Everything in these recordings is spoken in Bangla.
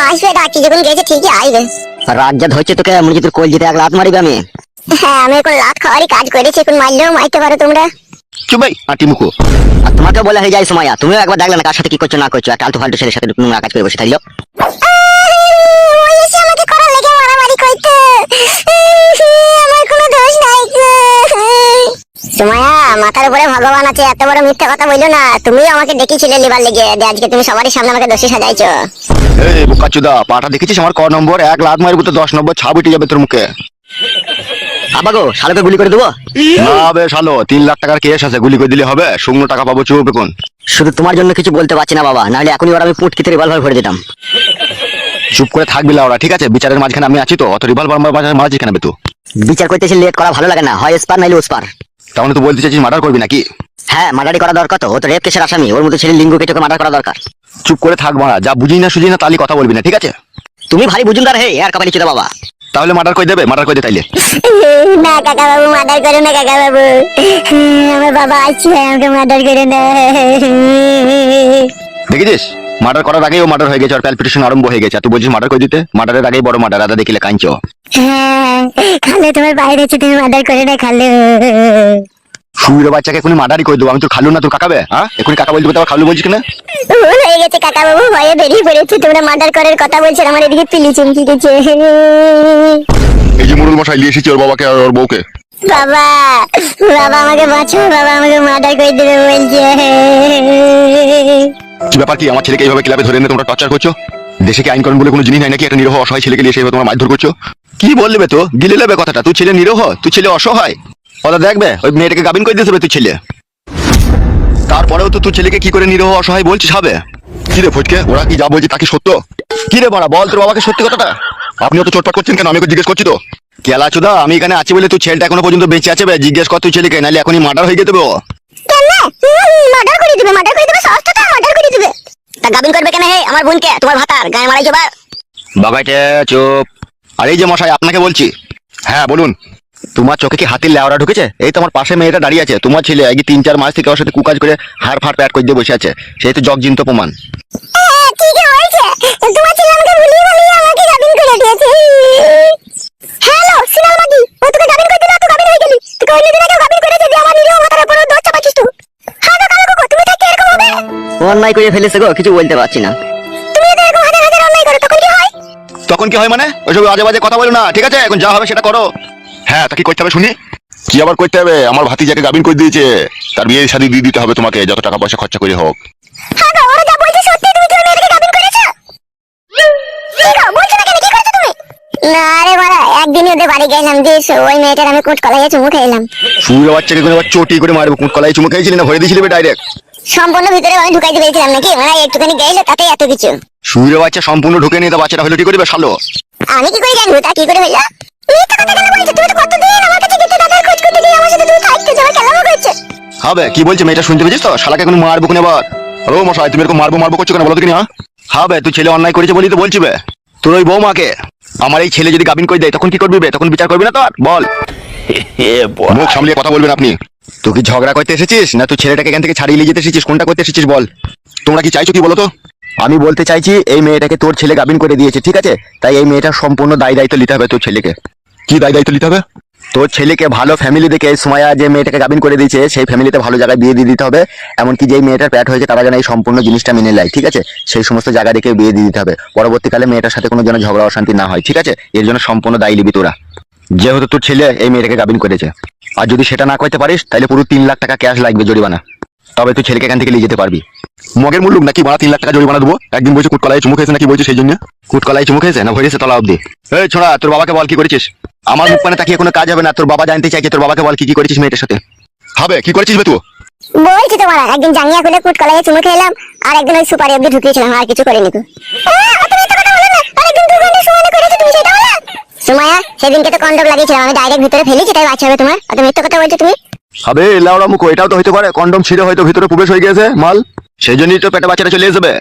আসবে ডাকি যখন গেছে ঠিকই আসবে রাত যা তোকে মনে হচ্ছে তোর কোল এক লাত মারিবে আমি। হ্যাঁ আমি এখন লাত খাওয়ারই কাজ করেছি এখন মারলেও মারতে পারো তোমরা। চুপ ভাই আটি মুখো। আর তোমাকে বলে হয়ে যায় সময় তুমিও একবার দেখলে না কার সাথে কি করছ না করছ একটা আলতু ফালতু ছেলের সাথে নোংরা কাজ করে বসে থাকল। আমাকে করা লেগে মারামারি করতে আমার কোনো দোষ নাই সুমায়া মাথার উপরে ভগবান আছে এত বড় মিথ্যা কথা বলল না তুমিও আমাকে ডেকেছিলে লিবার লেগে যে আজকে তুমি সবারই সামনে আমাকে দোষী সাজাইছো। এই বোকাচুদা পাটা দেখেছিস আমার ক নম্বর? এক লাখ মারবো তো দশ নম্বর ছাপ উঠে যাবে তোর মুখে। আবাগো শালকে গুলি করে দেবো? না বেশ তিন লাখ টাকার কেস আছে গুলি করে দিলে হবে শুকনো টাকা পাবো চুপ এখন। শুধু তোমার জন্য কিছু বলতে পারছি না বাবা নাহলে এখনই ওরা আমি পুটকিতে রিভলভার ভরে দিতাম। চুপ করে থাকবি ঠিক আছে? বিচারের মাঝখানে আমি আছি তো অত রিভলভার বে তুই বিচার করতেছি লেট করা ভালো লাগে না হয় স্পার নাইলে ওসপার তাহলে তো বলতে চাইছিস মার্ডার করবি নাকি? হ্যাঁ মার্ডারি করা দরকার তো। ও তো রেপ কেসের আসামি। ওর মতো ছেলে লিঙ্গ কেটে মার্ডার করা দরকার? চুপ করে থাক মারা যা বুঝি না সুঝি না তাহলে কথা বলবি না ঠিক আছে? তুমি ভারী বুঝুনদার হে আর কপালি চুদা বাবা। তাহলে মার্ডার করে দেবে মার্ডার করে দে তাইলে। না কাকা বাবু মার্ডার করো না কাকা বাবু আমার বাবা আছে আমাকে মার্ডার করে না দেখেছিস মার্ডার করার আগেই ও মার্ডার হয়ে গেছে আর প্যালপিটেশন আরম্ভ হয়ে গেছে। আর তুই বলছিস মার্ডার করে দিতে? মার্ডারের আগেই বড় মার্ডার আদা দেখিলে কাঞ্চ হ্যাঁ খালে তোমার বাইরে আছে তুমি মার্ডার করে না খালে। শুয়ের বাচ্চাকে এখনই মার্ডারই করে দেবো। আমি তোর খালু না তোর কাকাবে? হ্যাঁ? এখনই কাকা বলতে আবার খালু বলছিস না? ভুল হয়ে গেছে কাকা বাবু ভয়ে বেরিয়ে পড়েছে। তোমরা মার্ডার করার কথা বলছো আমার এদিকে পিলি চমকি গেছে। এই যে মুরুল মশাই নিয়ে এসেছি ওর বাবাকে আর ওর বউকে। বাবা বাবা আমাকে বাঁচাও বাবা আমাকে মার্ডার করে দেবে বলছে। কি ব্যাপার কি? আমার ছেলেকে এইভাবে ক্লাবে ধরে এনে তোমরা টর্চার করছ? দেশে কি আইন কানুন বলে কোনো জিনিস নাই নাকি? একটা নিরহ অসহায় ছেলেকে নিয়ে এসে এইভাবে তোমরা মারধর করছ? কি বললে তো? গিলে নেবে কথাটা। তুই ছেলে নিরহ? তুই ছেলে অসহায়? ওরা দেখবে ওই মেয়েটাকে গাবিন করে দিতে তুই ছেলে। তারপরেও তো তুই ছেলেকে কি করে নিরহ অসহায় বলছিস, হবে? কি রে ফটকে? ওরা কি যা বলছে তা কি সত্য? কি রে বাড়া, বল তোর বাবাকে সত্যি কথাটা। আপনিও তো চটপট করছেন কেন? আমি জিজ্ঞেস করছি তো। কেলা চুদা, আমি এখানে আছি বলে তুই ছেলেটা এখনও পর্যন্ত বেঁচে আছে জিজ্ঞেস কর তুই ছেলেকে, নাহলে এখনই মার্ডার হয়ে যেতে মার্ডার করে দিবে মার্ডার করে দিবে সস্তা তো মার্ডার করে দিবে। তা গাবিন করবে কেন হে আমার বোনকে তোমার ভাতার গায়ে মারাই যাবার বাবাইটে চুপ। আর এই যে মশাই আপনাকে বলছি। হ্যাঁ বলুন। তোমার চোখে কি হাতির লেওড়া ঢুকেছে? এই তো আমার পাশে মেয়েটা দাঁড়িয়ে আছে। তোমার ছেলে এই তিন চার মাস থেকে ওর সাথে কুকাজ করে হাড় ফাড় প্যাট করে দিয়ে বসে আছে। সেই তো জগজিন্ত প্রমাণ। তোমার ছেলে আমাকে ভুলিয়ে ভালিয়ে আমাকে গাবিন করে দিয়েছে। হ্যালো সিনাল মাটি ও তোকে গাবিন করে দিল তুই গাবিন হয়ে গেলি। তোকে অন্য দিন আগে গাবিন করেছে দিয়ে আমার নিরীহ মাথার উপর দোষ চাপাচ্ছিস তুই হ্যাঁ তো কালো কুকুর তুমি থাকতে এরকম হবে অন্যায় করে ফেলেছে গো কিছু বলতে পারছি না। তুমি যদি এরকম হাজার হাজার অন্যায় করো তখন কি হয়? তখন কি হয় মানে? ওইসব আজে বাজে কথা বলো না ঠিক আছে? এখন যা হবে সেটা করো। হ্যাঁ তা কি করতে হবে শুনি? কি আবার করতে হবে? আমার ভাতিজাকে গাবিন করে দিয়েছে। তার বিয়ে শাদী দিয়ে দিতে হবে তোমাকে যত টাকা পয়সা খরচা করে হোক। হ্যাঁ গো ওরা যা বলছে সত্যি তুমি তোমার মেয়েটাকে গাবিন করেছ? কি গো বলছো না কেন? কি করেছ তুমি? না রে মারা একদিন ওদের বাড়ি গেলাম দিয়ে ওই মেয়েটার আমি কুট কলাইয়ে চুমু খেলাম শুয়ে বাচ্চাকে কোনো চটি করে মারবো কুট কলাই চুমু খেয়েছিলি না? ভরে দিয়েছিলি ডাইরেক্ট সম্পূর্ণ ভিতরে আমি ঢুকাইতে পেরেছিলাম নাকি? মানে একটুখানি গেলে তাতে এত কিছু। শুয়ে বাচ্চা সম্পূর্ণ ঢুকে নিয়ে তো বাচ্চাটা হলো কি করবে শালো? আমি কি করে জানব? তা কি করে হইল? মিথ্যা কথা কেন বলছো? তুমি তো কতদিন আমার কাছে দাদার খোঁজ করতে দিয়ে আমার সাথে তুমি থাকতে করছ? হবে কি বলছে মেয়েটা শুনতে পেয়েছিস তো? শালাকে এখন মারবো কোন আবার ও মশাই তুমি এরকম মারবো মারবো করছ কেন বলো তো কিনা হবে তুই ছেলে অন্যায় করেছে বলি তো বলছি বে তোর ওই বৌমাকে। আমার এই ছেলে যদি গাবিন করে দেয় তখন কি করবি বে? তখন বিচার করবি না তো বল। মুখ সামলিয়ে কথা বলবেন আপনি। তুই কি ঝগড়া করতে এসেছিস? না, তুই ছেলেটাকে এখান থেকে ছাড়িয়ে নিয়ে যেতে এসেছিস? কোনটা করতে এসেছিস বল? তোমরা কি চাইছো কি বলো তো আমি বলতে চাইছি, এই মেয়েটাকে তোর ছেলে গাবিন করে দিয়েছে, ঠিক আছে? তাই এই মেয়েটার সম্পূর্ণ দায় দায়িত্ব নিতে হবে তোর ছেলেকে। কি দায় দায়িত্ব নিতে হবে? তোর ছেলেকে ভালো ফ্যামিলি দেখে সময়া যে মেয়েটাকে গাবিন করে দিয়েছে, সেই ফ্যামিলিতে ভালো জায়গায় বিয়ে দিয়ে দিতে হবে। এমনকি যেই মেয়েটার প্যাট হয়েছে, তারা যেন এই সম্পূর্ণ জিনিসটা মেনে নেয়, ঠিক আছে? সেই সমস্ত জায়গা দেখে বিয়ে দিয়ে দিতে হবে। পরবর্তীকালে মেয়েটার সাথে কোনো যেন ঝগড়া অশান্তি না হয়, ঠিক আছে? এর জন্য সম্পূর্ণ দায়ী নিবি তোরা। যেহেতু তোর ছেলে এই মেয়েটাকে গাবিন করেছে। আর যদি সেটা না করতে পারিস, তাহলে পুরো তিন লাখ টাকা ক্যাশ লাগবে জরিমানা। তবে তুই ছেলেকে এখান থেকে নিয়ে যেতে পারবি। মগের মূল্য নাকি বাড়া তিন লাখ টাকা জরিমানা দেবো? একদিন বলছে কুটকলায় চুমু খেয়েছে নাকি বলছে সেই জন্য। কুটকলায় চুমু খেয়েছে না ভরেছে তলা অব্দি এই ছোড়া, তোর বাবাকে বল কি করেছিস? আমার মুখ পানে তাকিয়ে কোনো কাজ হবে না। তোর বাবা জানতে চাইছে, তোর বাবাকে বল কি কি করেছিস মেয়েটার সাথে? হবে, কি করেছিস বে তুই? বলছি তোমার, একদিন জাঙ্গিয়া খুলে কুট চুমু খেলাম, আর একদিন ওই সুপারি অব্দি ঢুকিয়েছিলাম, আর কিছু করিনি তো সুমায়া সেদিনকে তো কন্ডম লাগিয়েছিলাম আমি ডাইরেক্ট ভিতরে ফেলেছি তাই বাচ্চা হবে তোমার। অত মিথ্যে কথা বলছো তুমি? হবে লাউড়া মুখ এটাও তো হইতে পারে কন্ডম ছিঁড়ে হয়তো ভিতরে প্রবেশ হয়ে গেছে মাল। সেই জন্যই তো পেটে বাচ্চাটা চলে যাবে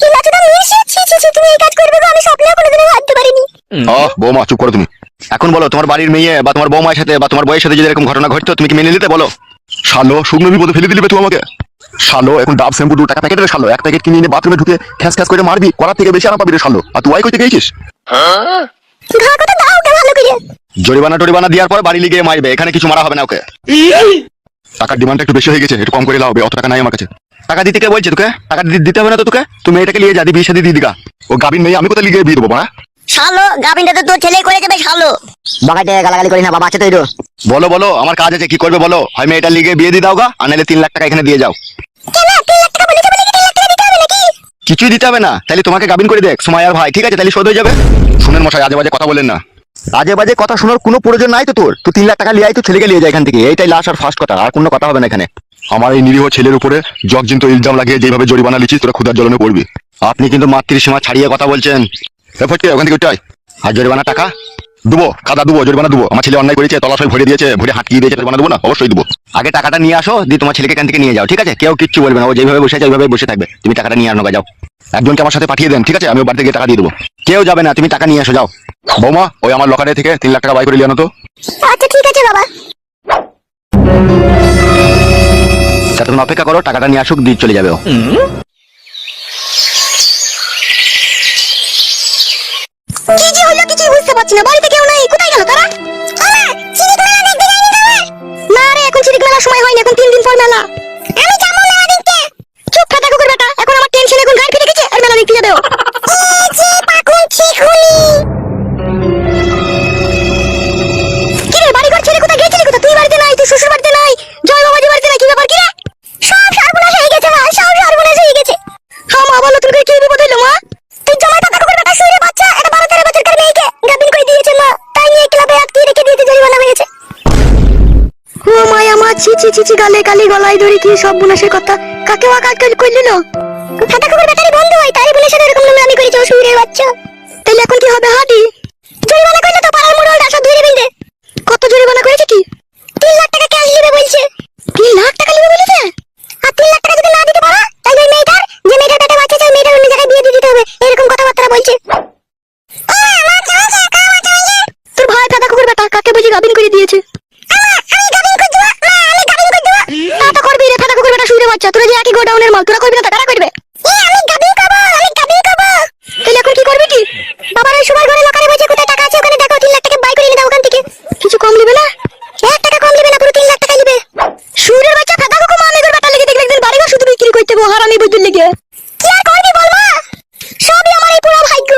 কি লাচুদা মিশে ছি ছি ছি তুমি এই কাজ করবে গো আমি স্বপ্নেও কোনোদিনও ভাবতে পারিনি। আহ বৌমা চুপ করো তুমি। এখন বলো তোমার বাড়ির মেয়ে বা তোমার বৌমার সাথে বা তোমার বউয়ের সাথে যদি এরকম ঘটনা ঘটতো তুমি কি মেনে নিতে বলো? শালো শুকনো বিপদে ফেলে দিলে তুই আমাকে শালো এখন ডাব শ্যাম্পু দু টাকা প্যাকেটের শালো। এক প্যাকেট কিনে এনে বাথরুমে ঢুকে খ্যাস খ্যাস করে মারবি করার থেকে বেশি আরাম পাবি রে শালো। আর তুই কইতে গেছিস ঘা কথা দাও ওকে ভালো করে। জরিমানা টরিমানা দেওয়ার পর বাড়ি লিগে মারবে এখানে কিছু মারা হবে না ওকে। টাকার ডিমান্ডটা একটু বেশি হয়ে গেছে একটু কম করে লাও অত টাকা নাই আমার কাছে। টাকা দিতে কে বলছে তোকে? টাকা দিতে হবে না তো তোকে? তুমি এটাকে নিয়ে যা দিবি সাথে দিয়ে দিগা। ও গাবিন নেই আমি কোথায় লিগে বিয়ে দেবো না শালো গাবিনটা তো তোর ছেলে করে যাবে শালো। বাবাইতে গালাগালি করিস না বাবা আছে তো এরো বলো বলো আমার কাজ আছে কি করবে বলো? হয় মেয়েটা লিগে বিয়ে দিয়ে দাও গা আর নাহলে তিন লাখ টাকা এখানে দিয়ে যাও। কেন? কিছুই দিতে হবে না। তাহলে তোমাকে গাবিন করে দেখ সময় আর ভাই। ঠিক আছে তাহলে শোধ হয়ে যাবে। শুনেন মশাই আজে বাজে কথা বলেন না। আজে বাজে কথা শোনার কোনো প্রয়োজন নাই তো তোর। তুই তিন লাখ টাকা লিয়ে তো ছেলেকে নিয়ে যায় এখান থেকে। এইটাই লাস্ট আর ফার্স্ট কথা আর কোনো কথা হবে না এখানে। আমার এই নিরীহ ছেলের উপরে জগজিন্ত ইলজাম লাগিয়ে যেভাবে জরিমানা লিখিস তোরা ক্ষুদার জ্বলনে পড়বি। আপনি কিন্তু মাতৃসীমা ছাড়িয়ে কথা বলছেন। ফটকে ওখান থেকে উঠাই আর জরিমানা টাকা? দেবো কাদা দেবো জরিমানা দেবো। আমার ছেলে অন্যায় করেছে তলাশয় ভরে দিয়েছে ভরে হাঁটিয়ে দিয়েছে জরিমানা দেবো না? অবশ্যই দেবো। আগে টাকাটা নিয়ে আসো দিয়ে তোমার ছেলেকে এখান থেকে নিয়ে যাও। ঠিক আছে? কেউ কিচ্ছু বলবে না। ও যেভাবে বসে আছে ওইভাবে বসে থাকবে। তুমি টাকাটা নিয়ে আনো যাও। একজনকে আমার সাথে পাঠিয়ে দেন ঠিক আছে? আমি ওর বাড়ি থেকে টাকা দিয়ে দেবো। কেউ যাবে না তুমি টাকা নিয়ে এসো যাও। বৌমা ওই আমার লকারে থেকে তিন লাখ টাকা বাই করে নিয়ে আনো তো। আচ্ছা ঠিক আছে বাবা। তা তুমি অপেক্ষা করো টাকাটা নিয়ে আসুক দিয়ে চলে যাবে ও। কি যে হলো কিছুই বুঝতে পারছি না। বাড়িতে কেউ নাই কোথায় গেল তারা? না রে এখন চিরিক মেলার সময় হয়নি এখন তিন দিন পর মেলা। শ্বশুর বাড়িতে নাই জয় বাবাজি বাড়িতে নাই, কি ব্যাপার, কি সব সর্বনাশ হয়ে গেছে, মা, সব সর্বনাশ হয়ে গেছে। হ্যাঁ মা বলো তুমি কি বিপদ হইল, মা? তুই জমায় টাকা কুকুর বেটা শুয়ে বাচ্চা এটা বারো তেরো বছরকার মেয়েকে গাবিন করে দিয়েছে, মা। তাই নিয়ে ক্লাবে আটকে রেখে দিয়েছে জরিমানা হয়েছে। ও মায়া, মা, ছি ছি ছি ছি, গালে গালি গলায় ধরে কি সব বুনাসের কথা? কাকে ওয়া কই দিল ফাটা কুকুর বেটারি বন্ধ হয় তাই বলে সেটা এরকম নোংরামি করেছে ও শুয়ে বাচ্চা। তাইলে এখন কি হবে, হাঁটি? জরিমানা করলে তো পাড়ার মোড়ল সব ধরে ফেলবে কত জরিমানা করেছে কি তিন লাখ টাকা ক্যাশ নেবে বলছে তিন লাখ টাকা নেবে বলেছে আর তিন লাখ টাকা যদি না দিতে পারো তাহলে ওই মেয়েটার যে মেয়েটার পেটে বাচ্চা চাই মেয়েটার অন্য জায়গায় বিয়ে দিয়ে দিতে হবে এরকম কথাবার্তা বলছে তোর ভাই দাদা কুকুর বেটা কাকে বুঝি গাবিন করে দিয়েছে। করবি রে ফাটা কুকুর বেটা শুয়ে বাচ্চা। তোরা যে একই গোডাউনের মাল, তোরা করবি না করবে আমি গাবিন করব আমি গাবিন করব তাহলে এখন কি করবি কি বাবার ওই সময় ঘরে লকারে বসে কোথায় টাকা আছে ওখানে দেখো তিন লাখ টাকা বাই করে এনে দাও ওখান থেকে কিছু কম নেবে না এক টাকা কম নেবে না পুরো তিন লাখ টাকা নেবে সুরের বাচ্চা ফাটা কুকুর মা মেঘের বেটা লেগে দেখবে একদিন বাড়ি ঘর শুধু বিক্রি করতে বো হারামি বুঝতে লেগে কি আর করবি বল মা সবই আমার এই পুরো ভাগ্য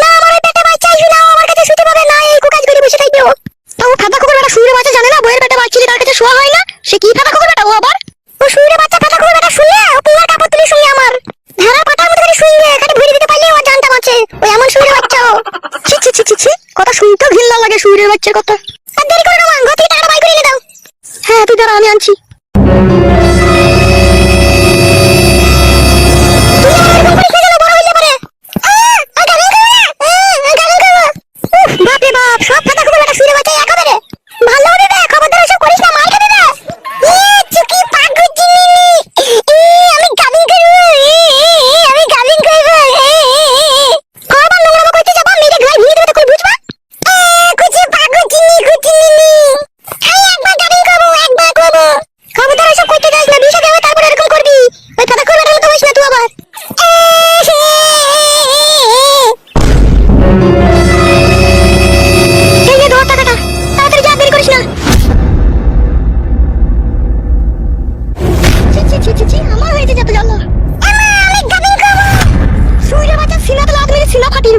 না আমার এই পেটে বাচ্চা আসবে না ও আমার কাছে শুতে পাবে না এই কুকাজ করে বসে থাকবে ও তাও ফাটা কুকুর বেটা সুরের বাচ্চা জানে না বইয়ের পেটে বাচ্চা তার কাছে শোয়া হয় না সে কি ফাটা কুকুর বেটা ও আবার ও সুরের বাচ্চা ফাটা কুকুর বেটা শুনলে ও পুরা কাপড় তুলে শুনলে আমার ধারা পাটার মতো করে শুনবে কাটে ভরে দিতে পারলে ও জানটা বাঁচে ওই এমন সুরের বাচ্চা ও ছি ছি ছি ছি ছি কথা শুনতেও ঘৃণা লাগে সুরের বাচ্চার কথা আর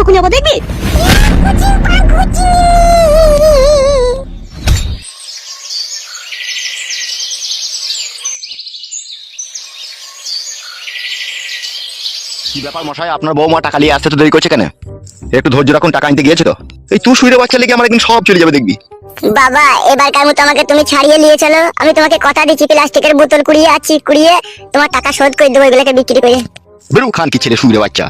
দেবো কুഞ്ഞাবো, দেখবি? কি ব্যাপার মশাই? আপনার বৌমা টাকা নিয়ে আসতে তো দেরি করছে কেন? একটু ধৈর্য রাখুন টাকা আনতে গিয়েছে তো। এই তুই শুয়ে বাচ্চা লেগে আমার একদিন সব চলে যাবে দেখবি। বাবা এবারকার মতো আমাকে তুমি ছাড়িয়ে নিয়ে চলো। আমি তোমাকে কথা দিচ্ছি প্লাস্টিকের বোতল কুড়িয়ে আছি কুড়িয়ে তোমার টাকা শোধ করে দেবো এগুলোকে বিক্রি করে। বেরু খান কি ছেলে শুয়ে বাচ্চা।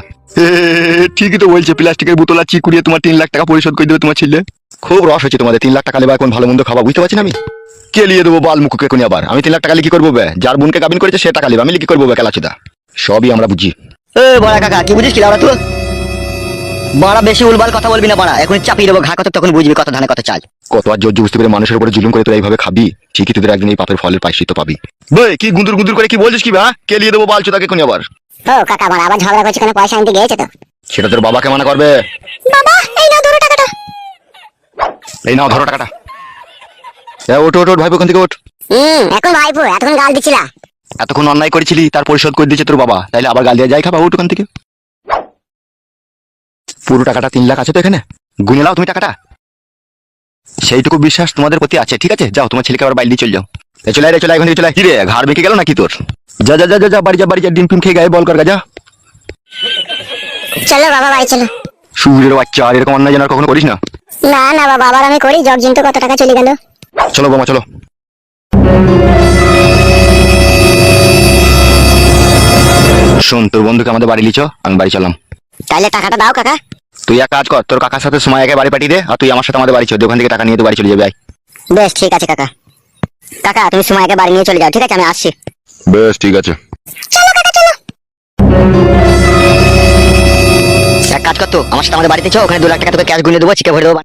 ঠিকই তো বলছে প্লাস্টিকের বোতল আর চিকুড়িয়ে তোমার তিন লাখ টাকা পরিশোধ করে দেবে তোমার ছেলে। খুব রস হচ্ছে তোমাদের তিন লাখ টাকা নেবা এখন ভালো মন্দ খাওয়া বুঝতে পারছি না আমি? কে লিয়ে দেবো বাল মুখকে কোনি আবার? আমি তিন লাখ টাকা লিখি করব বে যার বোনকে গাবিন করেছে সে টাকা নেবে আমি লিখি করব বে খেলাচুদা সবই আমরা বুঝি। এ বড়া কাকা কি বুঝিস কি বাড়া বেশি উলবাল কথা বলবি না বাড়া। এখন চাপিয়ে দেবো ঘা কথা তখন বুঝবি কত ধানে কত চাল। কত আর জোর বুঝতে পেরে মানুষের উপরে জুলুম করে তোরা এইভাবে খাবি? ঠিকই তোদের একদিন এই পাপের ফলের পাইসিত পাবি। বই কি গুন্দুর গুন্দুর করে কি বলছিস কি হ্যাঁ কে লিয়ে দেবো বালছো তাকে কোন আবার? ও কাকা আমার আবার ঝগড়া করছে কেন? পয়সা আনতে গিয়েছে তো? সেটা তোর বাবাকে মানা করবে। বাবা এই নাও ধরো টাকাটা। এই নাও ধরো টাকাটা। এ, ওঠ ওঠ ওঠ ভাইপো ওখান থেকে ওঠ। হুম এখন ভাইপো এতক্ষণ গাল দিছিলা। এতক্ষণ অন্যায় করেছিলি তার পরিশোধ করে দিয়েছে তোর বাবা। তাইলে আবার গাল দিয়ে যাই খাবা ওঠ ওখান থেকে। পুরো টাকাটা তিন লাখ আছে তো এখানে। গুনে নাও তুমি টাকাটা। সেইটুকু বিশ্বাস তোমাদের প্রতি আছে ঠিক আছে? যাও তোমার ছেলেকে আবার বাইরে চলে যাও। এ চলে রে চলে এখান চলে কি রে ঘাড় বেঁকে গেল নাকি তোর? যা যা যা যা, বাড়ি যা বাড়ি যা ডিম ফিম খেয়ে গায়ে বল কর যা। চলো বাবা বাড়ি চলো। সুরের বাচ্চা আর এরকম অন্যায় যেন কখনো করিস না? না না বাবা আবার আমি করি জগজিন তো কত টাকা চলে গেল। চলো বোমা চলো। শোন তোর বন্ধুকে আমাদের বাড়ি লিচ আমি বাড়ি চললাম। তাহলে টাকাটা দাও কাকা। তুই এক কাজ কর তোর কাকার সাথে সময় একে বাড়ি পাঠিয়ে দে আর তুই আমার সাথে আমাদের বাড়ি চল ওখান থেকে টাকা নিয়ে তো বাড়ি চলে যাবে। বেশ ঠিক আছে কাকা। কাকা তুমি সময়কে বাড়ি নিয়ে চলে যাও ঠিক আছে? আমি আসছি। বেশ ঠিক আছে। চলো কাকা চলো। এক কাজ কর তো আমার সাথে আমাদের বাড়িতে চো ওখানে দু লাখ টাকা তোকে ক্যাশ গুনে দেবো চিকে ভরে দেবো।